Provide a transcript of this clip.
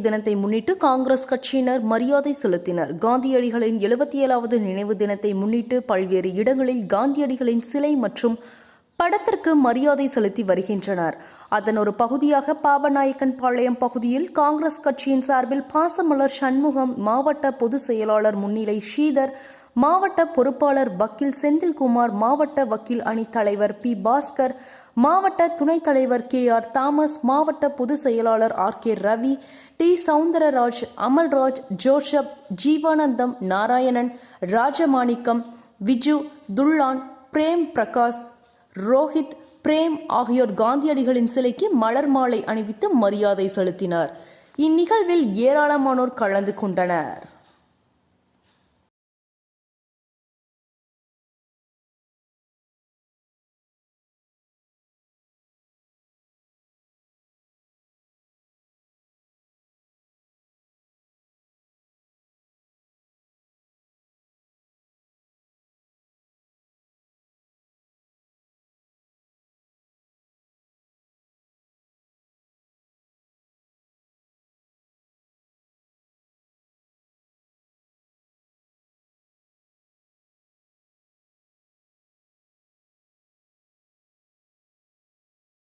தினத்தை முன்னிட்டு காங்கிரஸ் கட்சியினர் மரியாதை செலுத்தினர். காந்தியடிகளின் எழுபத்தி ஏழாவது நினைவு தினத்தை முன்னிட்டு பல்வேறு இடங்களில் காந்தியடிகளின் சிலை மற்றும் படத்திற்கு மரியாதை செலுத்தி வருகின்றனர். அதன் ஒரு பகுதியாக பாபநாயக்கன் பாளையம் பகுதியில் காங்கிரஸ் கட்சியின் சார்பில் பாசமலர் சண்முகம் மாவட்ட பொதுச் செயலாளர் முன்னிலை ஸ்ரீதர் மாவட்ட பொறுப்பாளர் வக்கீல் செந்தில்குமார் மாவட்ட வக்கீல் அணி தலைவர் பி. பாஸ்கர் மாவட்ட துணைத் தலைவர் கே. ஆர். தாமஸ் மாவட்ட பொதுச் செயலாளர் R. K. Ravi T. Soundararaj Amalraj Joseph Jeevanandam Narayanan Rajamanickam Viju Thullan Prem Prakash Rohit Prem ஆகியோர் காந்தியடிகளின் சிலைக்கு மலர் மாலை அணிவித்து மரியாதை செலுத்தினர். இந்நிகழ்வில் ஏராளமானோர் கலந்து கொண்டனர்.